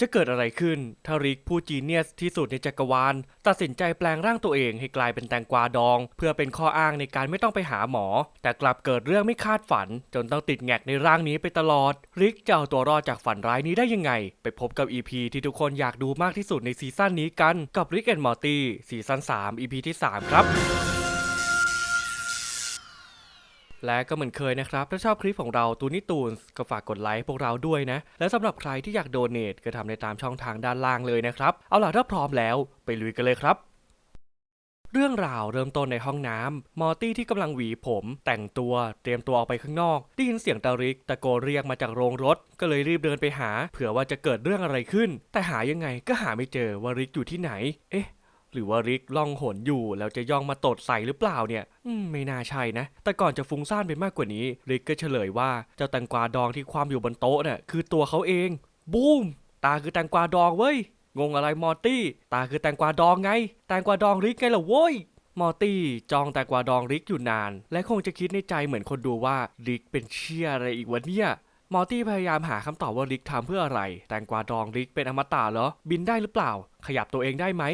จะเกิดอะไรขึ้นถ้าริกผู้จีเนียสที่สุดในจักรวาล ตัดสินใจแปลงร่างตัวเองให้กลายเป็นแตงกวาดอง เพื่อเป็นข้ออ้างในการไม่ต้องไปหาหมอ แต่กลับเกิดเรื่องไม่คาดฝัน จนต้องติดแงกในร่างนี้ไปตลอด ริกจะเอาตัวรอดจากฝันร้ายนี้ได้ยังไง ไปพบกับ EP ที่ทุกคนอยากดูมากที่สุดในซีซั่นนี้กันกับริกแอนด์มอร์ตี้ซีซั่น3 EP ที่ 3 ครับ และก็เหมือนเคยนะครับ ถ้าชอบคลิปของเราตูนี่ตูนก็ฝากกดไลค์พวกเราด้วยนะ และสำหรับใครที่อยากโดเน a ก็ทำในตามช่องทางด้านล่างเลยนะครับ เอาล่ะถ้าพร้อมแล้วไปลุยกันเลยครับเรื่องราวเริ่มต้นในห้องน้ำมอร์ตี้ที่กำลังหวีผม แต่งตัวเตรียมตัวออกไปข้างนอก ได้ยินเสียงตาริกตะโกนเรียกมาจากโรงรถ ก็เลยรีบเดินไปหา เผื่อว่าจะเกิดเรื่องอะไรขึ้น แต่หายังไงก็หาไม่เจอว่าริกอยู่ที่ไหน เอ๊ะ หรือว่าริกล่องหนอยู่ แล้วจะย่องมาตดใส่หรือเปล่าเนี่ยมไม่น่าใช่นะ แต่ก่อนจะฟุ้งซ่านไปมากกว่านี้ ริกก็เฉลยว่าเจ้าแตงกวาดองที่ความอยู่บนโต๊ะน่ะคือตัวเขาเอง บูมตาคือแตงกวาดองเว้ยงงอะไรมอร์ตี้ ตาคือแตงกวาดองไง แตงกวาดองริกไงล่ะโว้ยมอร์ตี้จองแตงกวาดองริกอยู่นาน และคงจะคิดในใจเหมือนคนดูว่าริกเป็นเชี่ยอะไรอีกวะเนี่ยมอร์ตี้พยายามหาคำตอบว่าริกทำเพื่ออะไร แตงกวาดองริกเป็นอมตะเหรอ บินได้หรือเปล่า ขยับตัวเองได้ไหม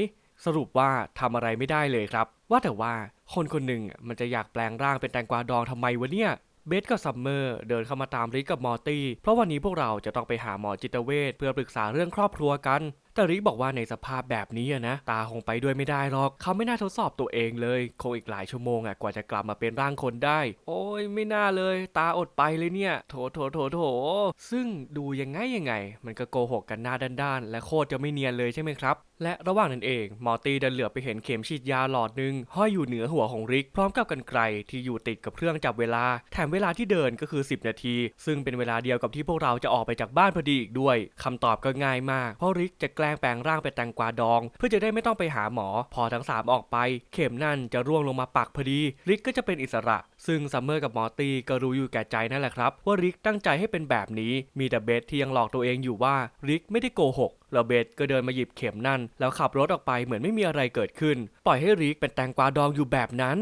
สรุปว่าทำอะไรไม่ได้เลยครับ ว่าแต่ว่าคนคนหนึ่งมันจะอยากแปลงร่างเป็นแตงกวาดองทำไมวะเนี่ยเบสกับซัมเมอร์เดินเข้ามาตามริกกับมอร์ตี้ เพราะวันนี้พวกเราจะต้องไปหาหมอจิตเวชเพื่อปรึกษาเรื่องครอบครัวกัน แต่ริกบอกว่าในสภาพแบบนี้นะตาคงไปด้วยไม่ได้หรอก เขาไม่น่าทดสอบตัวเองเลย คงอีกหลายชั่วโมงอะกว่าจะกลับมาเป็นร่างคนได้ โอ้ยไม่น่าเลย ตาอดไปเลยเนี่ย โถโถโถโถซึ่งดูยังไงยังไง มันก็โกหกกันหน้าด้านๆและโคตรจะไม่เนียนเลยใช่ไหมครับ และระหว่างนั้นเอง มอร์ตี้เดินเหลือบไปเห็นเข็มฉีดยาหลอดหนึ่งห้อยอยู่เหนือหัวของริก พร้อมกับกันไกลที่อยู่ติดกับเครื่องจับเวลา แถมเวลาที่เดินก็คือ 10 นาที ซึ่งเป็นเวลาเดียวกับที่พวกเราจะออกไปจากบ้านพอดีอีกด้วยคำตอบก็ง่ายมาก เพราะริกจะแกล้งแปลงร่างเป็นแตงกวาดอง เพื่อจะได้ไม่ต้องไปหาหมอ พอทั้งสามออกไป เข็มนั่นจะร่วงลงมาปักพอดี ริกก็จะเป็นอิสระ ซึ่งซัมเมอร์กับมอร์ตี้ก็รู้อยู่แก่ใจนั่นแหละครับ ว่าริกตั้งใจให้เป็นแบบนี้ มีแต่เบสที่ยังหลอกตัวเองอยู่ว่าริกไม่ได้โกหกแล้วเบสก็เดินมาหยิบเข็มนั่น แล้วขับรถออกไปเหมือนไม่มีอะไรเกิดขึ้น ปล่อยให้ริกเป็นแตงกวาดองอยู่แบบนั้น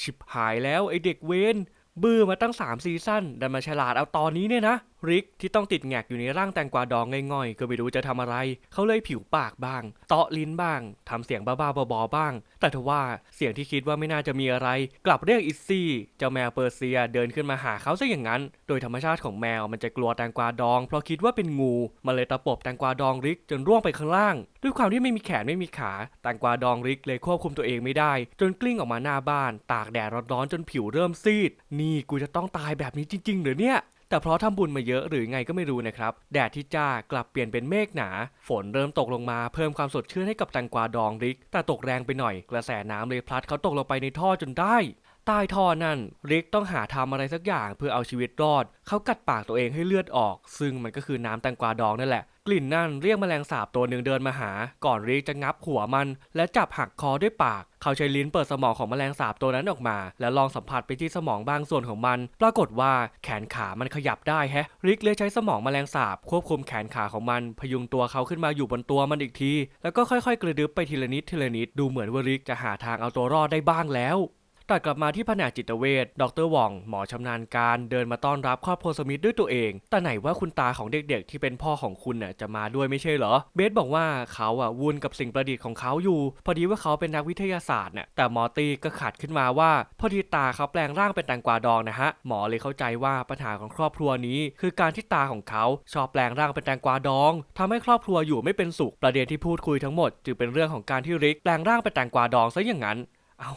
ชิบหายแล้วไอเด็กเวนบื้อมาตั้ง3ซีซั่นดันมาฉลาดเอาตอนนี้เนี่ยนะ ริกที่ต้องติดแงกอยู่ในร่างแตงกวาดองง่อยๆ ก็ไม่รู้จะทำอะไร เขาเลยผิวปากบ้าง เตาะลิ้นบ้างทำเสียงบ้าๆบอๆบ้าง แต่ทว่าเสียงที่คิดว่าไม่น่าจะมีอะไร กลับเรียกอิซซี่เจ้าแมวเปอร์เซียเดินขึ้นมาหาเขาซะอย่างนั้น โดยธรรมชาติของแมวมันจะกลัวแตงกวาดอง เพราะคิดว่าเป็นงูมันเลยตะปบแตงกวาดองริกจนร่วงไปข้างล่าง ด้วยความที่ไม่มีแขนไม่มีขาแตงกวาดองริกเลยควบคุมตัวเองไม่ได้ จนกลิ้งออกมาหน้าบ้าน ตากแดดร้อนๆจนผิวเริ่มซีด นี่กูจะต้องตายแบบนี้จริงๆหรือเนี่ย แต่เพราะทำบุญมาเยอะหรือไงก็ไม่รู้นะครับ แดดที่จ้ากลับเปลี่ยนเป็นเมฆหนา ฝนเริ่มตกลงมาเพิ่มความสดชื่นให้กับแตงกวาดองริก แต่ตกแรงไปหน่อย กระแสน้ำเลยพลัดเขาตกลงไปในท่อจนได้ ใต้ท่อนั่นริกต้องหาทำอะไรสักอย่างเพื่อเอาชีวิตรอด เขากัดปากตัวเองให้เลือดออก ซึ่งมันก็คือน้ำแตงกวาดองนั่นแหละ กลิ่นนั่นเรียกแมลงสาบตัวหนึ่งเดินมาหา ก่อนริกจะงับหัวมัน และจับหักคอด้วยปาก เขาใช้ลิ้นเปิดสมองของแมลงสาบตัวนั้นออกมา แล้วลองสัมผัสไปที่สมองบางส่วนของมัน ปรากฏว่าแขนขามันขยับได้แฮะ ริกเลยใช้สมองแมลงสาบควบคุมแขนขาของมัน พยุงตัวเขาขึ้นมาอยู่บนตัวมันอีกที แล้วก็ค่อยๆ กระดึบไปทีละนิดทีละนิด ดูเหมือนว่าริกจะหาทางเอาตัวรอดได้บ้างแล้ว ตัดกลับมาที่แผนกจิตเวชดรหว่อง หมอชำนาญการเดินมาต้อนรับครอบครัวสมิธด้วยตัวเอง แต่ไหนว่าคุณตาของเด็กๆ ที่เป็นพ่อของคุณน่ะจะมาด้วยไม่ใช่เหรอ เบสบอกว่าเขาอะวุ่นกับสิ่งประดิษฐ์ของเขาอยู่ พอดีว่าเขาเป็นนักวิทยาศาสตร์น่ะแต่มอตี้ก็ขัดขึ้นมาว่า พอดีตาเขาแปลงร่างเป็นแตงกวาดองนะฮะหมอเลยเข้าใจว่าปัญหาของครอบครัวนี้ คือการที่ตาของเขาชอบแปลงร่างเป็นแตงกวาดองทำให้ครอบครัวอยู่ไม่เป็นสุขประเด็นที่พูดคุยทั้งหมดจึงเป็นเรื่องของการที่ริกแปลงร่างเป็นแตงกวาดองซะอย่างนั้น เอ้า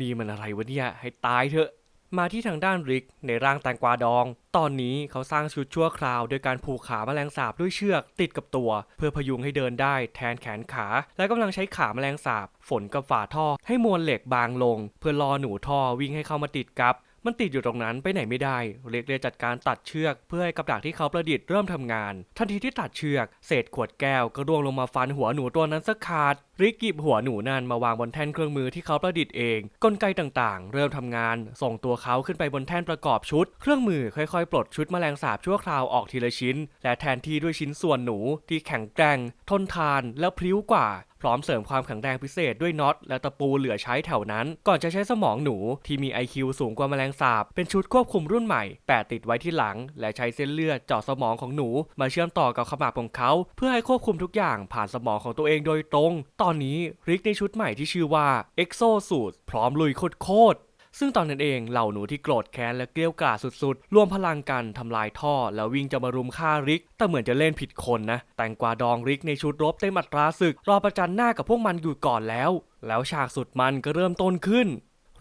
นี่มันอะไรวะเนี่ย ให้ตายเถอะ มาที่ทางด้านริกในร่างแตงกวาดอง ตอนนี้เขาสร้างชุดชั่วคราวโดยการผูกขาแมลงสาบด้วยเชือกติดกับตัว เพื่อพยุงให้เดินได้แทนแขนขา และกำลังใช้ขาแมลงสาบ ฝนกับฝาท่อ ให้มวลเหล็กบางลง เพื่อรอหนูท่อวิ่งให้เข้ามาติดกับมันติดอยู่ตรงนั้นไปไหนไม่ได้ เรียกเลยจัดการตัดเชือกเพื่อให้กับดักที่เขาประดิษฐ์เริ่มทำงาน ทันทีที่ตัดเชือก เศษขวดแก้วก็ร่วงลงมาฟันหัวหนูตัวนั้นสักขาดริกหยิบหัวหนูนั่นมาวางบนแท่นเครื่องมือที่เขาประดิษฐ์เอง กลไกต่างๆ เริ่มทำงาน ส่งตัวเขาขึ้นไปบนแท่นประกอบชุด เครื่องมือค่อยๆ ปลดชุดแมลงสาบชั่วคราวออกทีละชิ้น และแทนที่ด้วยชิ้นส่วนหนูที่แข็งแกร่ง ทนทาน และพริ้วกว่าพร้อมเสริมความแข็งแรงพิเศษด้วยน็อตและตะปูเหลือใช้แถวนั้น ก่อนจะใช้สมองหนูที่มี IQ สูงกว่าแมลงสาบ เป็นชุดควบคุมรุ่นใหม่ แปะติดไว้ที่หลัง และใช้เส้นเลือดเจาะสมองของหนู มาเชื่อมต่อกับขมับของเขา เพื่อให้ควบคุมทุกอย่างผ่านสมองของตัวเองโดยตรงตอนนี้ริกในชุดใหม่ที่ชื่อว่า EXO Suit พร้อมลุยโคตรๆซึ่งตอนนั้นเองเหล่าหนูที่โกรธแค้นและเกลี้ยวกล่อสุดๆ รวมพลังกันทำลายท่อ แล้ววิ่งจะมารุมฆ่าริก แต่เหมือนจะเล่นผิดคนนะ แตงกวาดองริกในชุดรบเต็มอัตราศึก รอประจันหน้ากับพวกมันอยู่ก่อนแล้ว แล้วฉากสุดมันก็เริ่มต้นขึ้น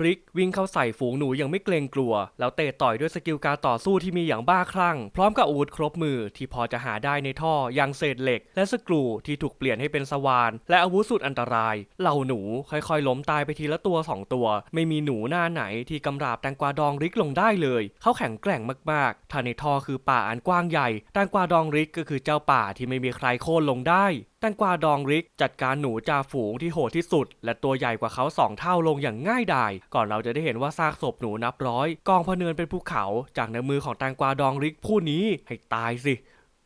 ริกวิ่งเข้าใส่ฝูงหนูอย่างไม่เกรงกลัว แล้วเตะต่อยด้วยสกิลการต่อสู้ที่มีอย่างบ้าคลั่ง พร้อมกับอาวุธครบมือที่พอจะหาได้ในท่ออย่างเศษเหล็ก และสกรูที่ถูกเปลี่ยนให้เป็นสวาน และอาวุธสุดอันตราย เหล่าหนูค่อยๆ ล้มตายไปทีละตัวสองตัว ไม่มีหนูหน้าไหนที่กำราบแตงกวาดองริกลงได้เลย เขาแข็งแกร่งมากๆถ้าในท่อคือป่าอันกว้างใหญ่แตงกวาดองริกก็คือเจ้าป่าที่ไม่มีใครโค่นลงได้ แตงกวาดองริกจัดการหนูจ่าฝูงที่โหดที่สุด และตัวใหญ่กว่าเขาสองเท่าลงอย่างง่ายดาย ก่อนเราจะได้เห็นว่าซากศพหนูนับร้อย กองพะเนินเป็นภูเขาจากในมือของแตงกวาดองริกผู้นี้ให้ตายสิ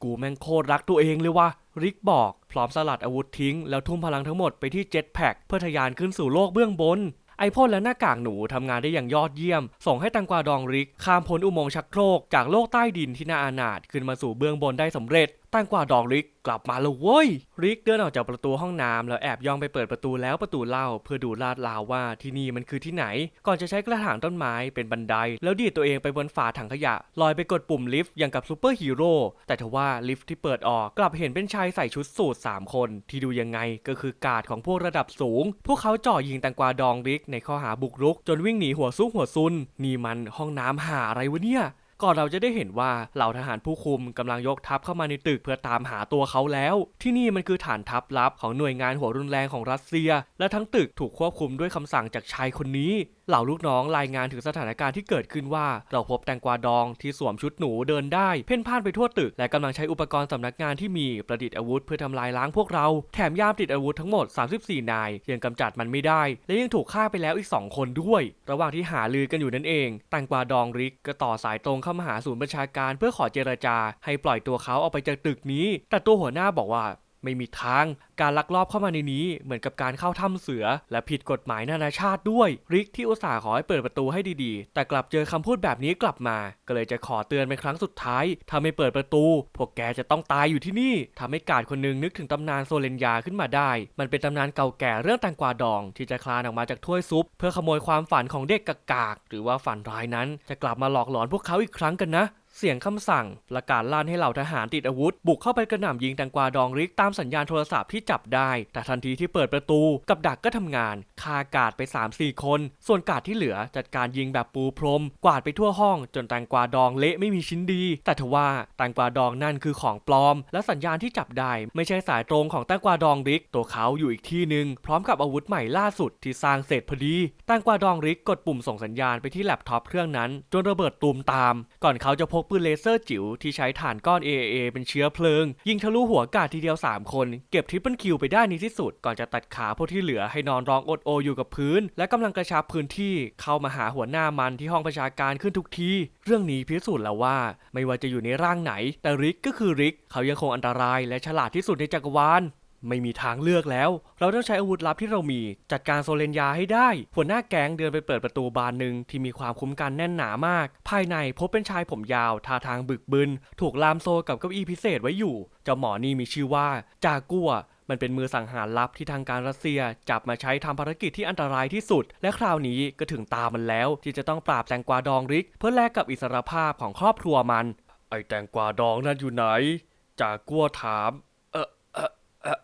กูแม่งโคตรรักตัวเองเลยว่ะริกบอก พร้อมสลัดอาวุธทิ้ง แล้วทุ่มพลังทั้งหมดไปที่เจ็ตแพ็กเพื่อทะยานขึ้นสู่โลกเบื้องบนไอพ่นและหน้ากากหนูทำงานได้อย่างยอดเยี่ยม ส่งให้ตังกวาดองริกข้ามพ้นอุโมงค์ชักโครกจากโลกใต้ดินที่น่าอานาถขึ้นมาสู่เบื้องบนได้สำเร็จตังกว่าดองริกกลับมาแล้วเว้ย ริกเดินออกจากประตูห้องน้ำแล้วแอบย่องไปเปิดประตูแล้วประตูเล่า เพื่อดูลาดลาวว่าที่นี่มันคือที่ไหน ก่อนจะใช้กระถางต้นไม้เป็นบันได แล้วดีดตัวเองไปบนฝาถังขยะ ลอยไปกดปุ่มลิฟต์อย่างกับซูเปอร์ฮีโร่แต่ทว่าลิฟต์ที่เปิดออกกลับเห็นเป็นชายใส่ชุดสูทสามคน ที่ดูยังไงก็คือกาดของพวกระดับสูง พวกเขาจ่อยิงแตังกวาดองริกในข้อหาบุกรุก จนวิ่งหนีหัวซุกหัวซุนนี่มันห้องน้ำหาอะไรวะเนี่ย ก่อนเราจะได้เห็นว่าเหล่าทหารผู้คุมกำลังยกทัพเข้ามาในตึกเพื่อตามหาตัวเขาแล้ว ที่นี่มันคือฐานทัพลับของหน่วยงานหัวรุนแรงของรัสเซีย และทั้งตึกถูกควบคุมด้วยคำสั่งจากชายคนนี้ เหล่าลูกน้องรายงานถึงสถานการณ์ที่เกิดขึ้นว่า เราพบแตงกวาดองที่สวมชุดหนูเดินได้ เพ่นพ่านไปทั่วตึก และกำลังใช้อุปกรณ์สำนักงานที่มีประดิษฐ์อาวุธเพื่อทำลายล้างพวกเรา แถมยามติดอาวุธทั้งหมด 34 นาย ยังกำจัดมันไม่ได้ และยังถูกฆ่าไปแล้วอีก 2 คนด้วย ระหว่างที่หาลือกันอยู่นั่นเองแตงกวาดองริกก็ต่อสายตรงเข้ามาหาศูนย์ประชาการเพื่อขอเจรจา ให้ปล่อยตัวเขาออกไปจากตึกนี้ แต่ตัวหัวหน้าบอกว่า ไม่มีทาง การลักลอบเข้ามาในนี้เหมือนกับการเข้าถ้ำเสือ และผิดกฎหมายนานาชาติด้วย ริกที่อุตส่าห์ขอให้เปิดประตูให้ดีๆ แต่กลับเจอคำพูดแบบนี้กลับมา ก็เลยจะขอเตือนเป็นครั้งสุดท้าย ถ้าไม่เปิดประตู พวกแกจะต้องตายอยู่ที่นี่ทำให้กาดคนหนึงนึกถึงตำนานโซเลนยาขึ้นมาได้ มันเป็นตำนานเก่าแก่เรื่องแตงกวาดอง ที่จะคลานออกมาจากถ้วยซุป เพื่อขโมยความฝันของเด็กกากๆหรือว่าฝันร้ายนั้น จะกลับมาหลอกหลอนพวกเขาอีกครั้งกันนะ เสียงคำสั่งประกาศลั่นให้เหล่าทหารติดอาวุธ บุกเข้าไปกระหน่ำยิงแตงกวาดองริกตามสัญญาณโทรศัพท์ที่จับได้ แต่ทันทีที่เปิดประตูกับดักก็ทำงานฆ่ากาดไป 3-4 คน ส่วนกาดที่เหลือจัดการยิงแบบปูพรม กวาดไปทั่วห้องจนแตงกวาดองเละไม่มีชิ้นดี แต่ทว่าแตงกวาดองนั่นคือของปลอม และสัญญาณที่จับได้ไม่ใช่สายตรงของแตงกวาดองริก ตัวเขาอยู่อีกที่หนึ่งพร้อมกับอาวุธใหม่ล่าสุดที่สร้างเสร็จพอดีแตงกวาดองริกกดปุ่มส่งสัญญาณไปที่แล็ปท็อปเครื่องนั้น จนระเบิดตูมตาม ก่อนเขาจะพกปืนเลเซอร์จิ๋วที่ใช้ถ่านก้อน AAA เป็นเชื้อเพลิง ยิงทะลุหัวกาดทีเดียว 3 คน เก็บทริปเปิลคิวไปได้ในที่สุด ก่อนจะตัดขาพวกที่เหลือให้นอนร้องอดโออยู่กับพื้น และกำลังกระชับพื้นที่เข้ามาหาหัวหน้ามันที่ห้องประชาการขึ้นทุกที เรื่องนี้พิสูจน์แล้วว่า ไม่ว่าจะอยู่ในร่างไหน แต่ริกก็คือริก เขายังคงอันตรายและฉลาดที่สุดในจักรวาล ไม่มีทางเลือกแล้ว เราต้องใช้อาวุธลับที่เรามีจัดการโซเลนยาให้ได้ หัวหน้าแก๊งเดินไปเปิดประตูบานหนึ่งที่มีความคุ้มกันแน่นหนามาก ภายในพบเป็นชายผมยาวท่าทางบึกบึน ถูกลามโซกับเก้าอี้พิเศษไว้อยู่ เจ้าหมอนี่มีชื่อว่าจากัวมันเป็นมือสังหารลับที่ทางการรัสเซีย จับมาใช้ทำภารกิจที่อันตรายที่สุด และคราวนี้ก็ถึงตามันแล้ว ที่จะต้องปราบแตงกวาดองริก เพื่อแลกกับอิสรภาพของครอบครัวมัน ไอแตงกวาดองนั่นอยู่ไหนจากัวถาม เออเออเอออ่า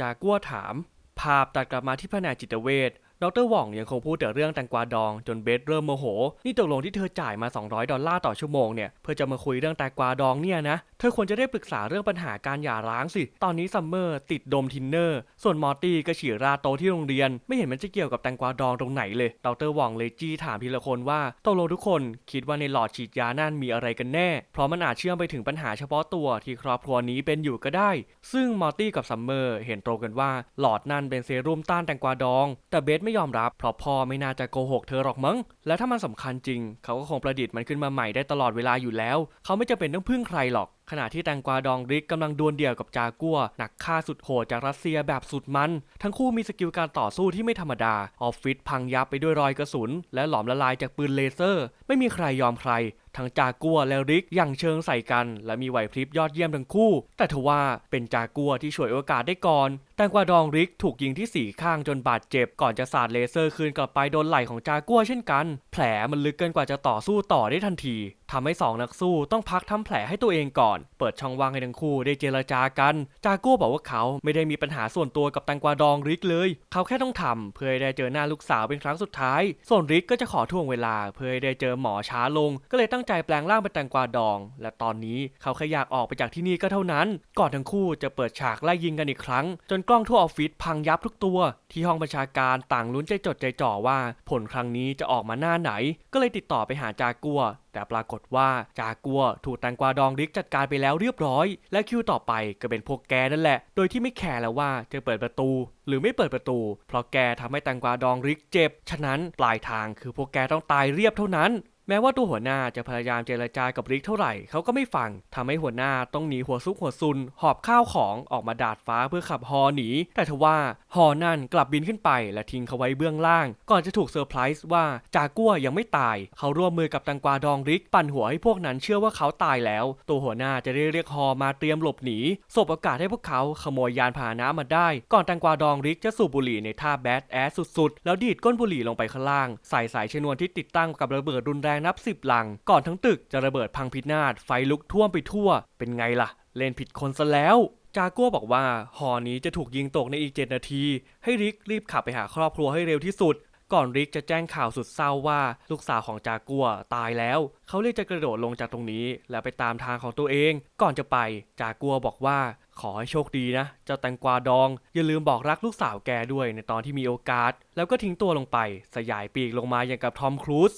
จากัวถาม ภาพตัดกลับมาที่แผนกจิตเวชดรหว่องยังคงพูดแต่เรื่องแตงกวาดองจนเบสเริ่มโมโห นี่ตกลงที่เธอจ่ายมา 200 ดอลลาร์ต่อชั่วโมงเนี่ย เพื่อจะมาคุยเรื่องแตงกวาดองเนี่ยนะ ธอควรจะได้ปรึกษาเรื่องปัญหาการหย่าร้างสิ ตอนนี้ซัมเมอร์ติดดมทินเนอร์ ส่วนมอร์ตี้ก็ฉี่ราโตที่โรงเรียน ไม่เห็นมันจะเกี่ยวกับแตงกวาดองตรงไหนเลยดรวองเลยจี้ถามทีละคนว่าตกลงทุกคนคิดว่าในหลอดฉีดยานั่นมีอะไรกันแน่ เพราะมันอาจเชื่อมไปถึงปัญหาเฉพาะตัวที่ครอบครัวนี้เป็นอยู่ก็ได้ ซึ่งมอร์ตี้กับซัมเมอร์เห็นตรงกันว่าหลอดนั่นเป็นเซรุ่มต้านแตงกวาดอง แต่เบสไม่ยอมรับเพราะพ่อไม่น่าจะโกหกเธอหรอกมั้ง และถ้ามันสำคัญจริง เขาก็คงประดิษฐ์มันขึ้นมาใหม่ได้ตลอดเวลาอยู่แล้ว เขาไม่จำเป็นต้องพึ่งใครหรอกขณะที่แตงกวาดองริกกำลังดวลเดี่ยวกับจากัวหนักฆ่าสุดโหดจากรัสเซียแบบสุดมัน ทั้งคู่มีสกิลการต่อสู้ที่ไม่ธรรมดา ออฟฟิศพังยับไปด้วยรอยกระสุน และหลอมละลายจากปืนเลเซอร์ ไม่มีใครยอมใคร ทั้งจากัวและริกอยังเชิงใส่กัน และมีไหวพริบยอดเยี่ยมทั้งคู่ แต่ทว่าเป็นจากัวที่ฉวยโอกาสได้ก่อน แตงกวาดองริกถูกยิงที่สี่ข้างจนบาดเจ็บ ก่อนจะสาดเลเซอร์คืนกลับไปโดนไหล่ของจากัวเช่นกัน แผลมันลึกเกินกว่าจะต่อสู้ต่อได้ทันที ทำให้สองนักสู้ต้องพักทำแผลให้ตัวเองก่อน เปิดช่องว่างให้ทั้งคู่ได้เจรจากัน จากัวบอกว่าเขาไม่ได้มีปัญหาส่วนตัวกับแตงกวาดองริกเลย เขาแค่ต้องทำเพื่อให้ได้เจอหน้าลูกสาวเป็นครั้งสุดท้าย ส่วนริกก็จะขอทวงเวลา เพื่อให้ได้เจอหมอช้าลง ก็เลยตั้งใจแปลงร่างเป็นแตงกวาดอง และตอนนี้เขาแค่อยากออกไปจากที่นี่ก็เท่านั้น ก่อนทั้งคู่จะเปิดฉากไล่ยิงกันอีกครั้ง จนกล้องทั่วออฟฟิศพังยับทุกตัว ที่ห้องบัญชาการต่างลุ้นใจจดใจจ่อว่า ผลครั้งนี้จะออกมาหน้าไหน ก็เลยติดต่อไปหาจากัว แต่ปรากฏว่าจากัวถูกแตงกวาดองริกจัดการไปแล้วเรียบร้อย และคิวต่อไปก็เป็นพวกแกนั่นแหละ โดยที่ไม่แคร์แล้วว่าจะเปิดประตู หรือไม่เปิดประตู เพราะแกทำให้แตงกวาดองริกเจ็บ ฉะนั้นปลายทางคือพวกแกต้องตายเรียบเท่านั้น แม้ว่าตัวหัวหน้าจะพยายามเจรจากับริกเท่าไหร่เขาก็ไม่ฟังทำให้หัวหน้าต้องหนีหัวซุกหัวซุน หอบข้าวของออกมาดาดฟ้าเพื่อขับฮอหนี แต่ทว่าฮอนั่นกลับบินขึ้นไป และทิ้งเขาไว้เบื้องล่าง ก่อนจะถูกเซอร์ไพรส์ว่าจากัวยังไม่ตาย เขาร่วมมือกับตังกวาดองริก ปั่นหัวให้พวกนั้นเชื่อว่าเขาตายแล้ว ตัวหัวหน้าจะได้เรียกฮอมาเตรียมหลบหนีสบโอกาสให้พวกเขาขโมยยานพาหนะมาได้ ก่อนตังกวาดองริกจะสูบบุหรี่ในท่าแบดแอสสุดๆ แล้วดีดก้นบุหรี่ลงไปข้างล่างใส่สายชนวนที่ติดตั้งกับระเบิดรุนแรงนับสิบหลัง ก่อนทั้งตึกจะระเบิดพังพินาศไฟลุกท่วมไปทั่ว เป็นไงล่ะ เล่นผิดคนซะแล้วจากัวบอกว่าหอนี้จะถูกยิงตกในอีก 7 นาที ให้ริกรีบขับไปหาครอบครัวให้เร็วที่สุด ก่อนริกจะแจ้งข่าวสุดเศร้าว่าลูกสาวของจากัวตายแล้ว เขาเลยจะกระโดดลงจากตรงนี้ และไปตามทางของตัวเอง ก่อนจะไป จากัวบอกว่า ขอให้โชคดีนะ เจ้าแตงกวาดอง อย่าลืมบอกรักลูกสาวแกด้วยในตอนที่มีโอกาส แล้วก็ทิ้งตัวลงไป สยายปีกลงมาอย่างกับทอมครูซ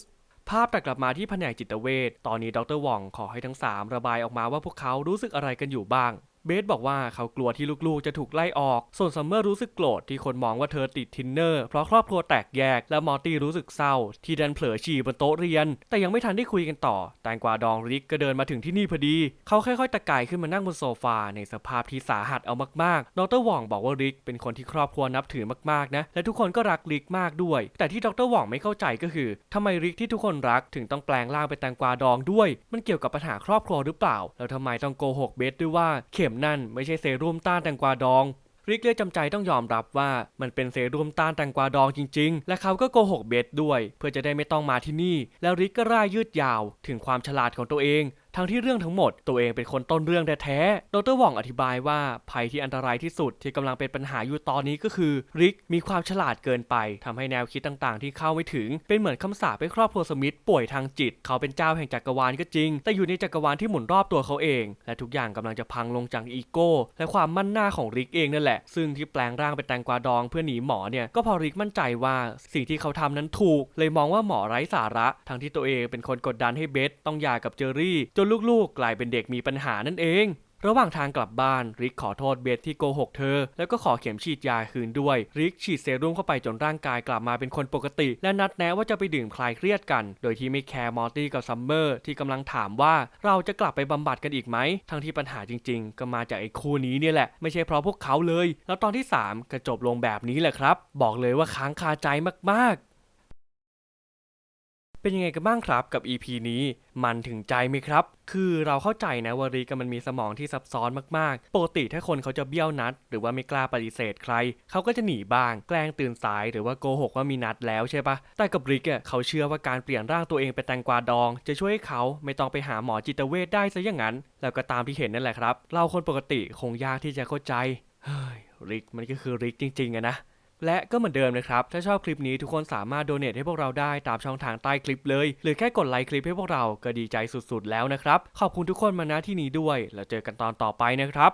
ภาพตัดกลับมาที่แผนกจิตเวชตอนนี้ดรหว่องขอให้ทั้ง 3 ระบายออกมาว่าพวกเขารู้สึกอะไรกันอยู่บ้าง เบสบอกว่าเขากลัวที่ลูกๆจะถูกไล่ออก ส่วนซัมเมอร์รู้สึกโกรธที่คนมองว่าเธอติดทินเนอร์ เพราะครอบครัวแตกแยก และมอร์ตี้รู้สึกเศร้า ที่ดันเผลอฉี่บนโต๊ะเรียน แต่ยังไม่ทันได้คุยกันต่อ แตงกวาดองริกก็เดินมาถึงที่นี่พอดี เขาค่อยๆ ตะกายขึ้นมานั่งบนโซฟาในสภาพที่สาหัสเอามากๆ ดรหว่องบอกว่าริกเป็นคนที่ครอบครัวนับถือมากๆนะ และทุกคนก็รักริกมากด้วย แต่ที่ดรหว่องไม่เข้าใจก็คือทำไมริกที่ทุกคนรักถึงต้องแปลงร่างเป็นแตงกวาดองด้วย มันเกี่ยวกับปัญหาครอบครัวหรือเปล่า แล้วทำไมต้องโกหกเบสด้วยว่าเข็มนั่นไม่ใช่เซรุ่มต้านแตงกวาดองริกเลยจำใจต้องยอมรับว่ามันเป็นเซรุ่มต้านแตงกวาดองจริงๆ และเขาก็โกหกเบสด้วย เพื่อจะได้ไม่ต้องมาที่นี่ แล้วริกก็ร่ายยืดยาว ถึงความฉลาดของตัวเอง ทั้งที่เรื่องทั้งหมดตัวเองเป็นคนต้นเรื่องแท้ๆดรหว่องอธิบายว่าภัยที่อันตรายที่สุดที่กำลังเป็นปัญหาอยู่ตอนนี้ก็คือ ริกมีความฉลาดเกินไปทำให้แนวคิดต่างๆ ที่เข้าไม่ถึง เป็นเหมือนคำสาปให้ครอบครัวสมิธป่วยทางจิต เขาเป็นเจ้าแห่งจักรวาลก็จริง แต่อยู่ในจักรวาลที่หมุนรอบตัวเขาเอง และทุกอย่างกำลังจะพังลงจากอีโก้ และความมั่นหน้าของริกเองนั่นแหละ ซึ่งที่แปลงร่างเป็นแตงกวาดองเพื่อหนีหมอเนี่ยก็เพอริกมั่นใจว่าสิ่งที่เขาทำนั้นถูก เลยมองว่าหมอไร้สาระทั้งที่ตัวเองเป็นคนกดดันให้เบสต้องหย่ากับเจอรี่จนลูกๆ กลายเป็นเด็กมีปัญหานั่นเอง ระหว่างทางกลับบ้านริกขอโทษเบสที่โกหกเธอ แล้วก็ขอเข็มฉีดยาคืนด้วย ริกฉีดเซรุ่มเข้าไปจนร่างกายกลับมาเป็นคนปกติ และนัดแนะว่าจะไปดื่มคลายเครียดกัน โดยที่ไม่แคร์มอร์ตี้กับซัมเมอร์ที่กำลังถามว่าเราจะกลับไปบำบัดกันอีกไหม ทั้งที่ปัญหาจริง ๆ ก็มาจากไอ้คู่นี้เนี่ยแหละไม่ใช่เพราะพวกเขาเลย แล้วตอนที่ 3ก็จบลงแบบนี้แหละครับ บอกเลยว่าค้างคาใจมากๆ เป็นยังไงกันบ้างครับกับ EP นี้มันถึงใจไหมครับ คือเราเข้าใจนะวาริกมันมีสมองที่ซับซ้อนมากๆ ปกติถ้าคนเขาจะเบี้ยวนัด หรือว่าไม่กล้าปฏิเสธใคร เขาก็จะหนีบ้าง แกล้งตื่นสายหรือว่าโกหกว่ามีนัดแล้วใช่ปะแต่กับริกอะเขาเชื่อว่าการเปลี่ยนร่างตัวเองเป็นแตงกวาดอง จะช่วยให้เขาไม่ต้องไปหาหมอจิตเวชได้ซะอย่างนั้น แล้วก็ตามที่เห็นนั่นแหละครับ เราคนปกติคงยากที่จะเข้าใจ เฮ้ยริกมันก็คือริกจริงๆอะนะ และก็เหมือนเดิมนะครับ ถ้าชอบคลิปนี้ทุกคนสามารถโดเนทให้พวกเราได้ตามช่องทางใต้คลิปเลย หรือแค่กดไลค์คลิปให้พวกเราก็ดีใจสุดๆแล้วนะครับ ขอบคุณทุกคนมาณที่นี้ด้วย แล้วเจอกันตอนต่อไปนะครับ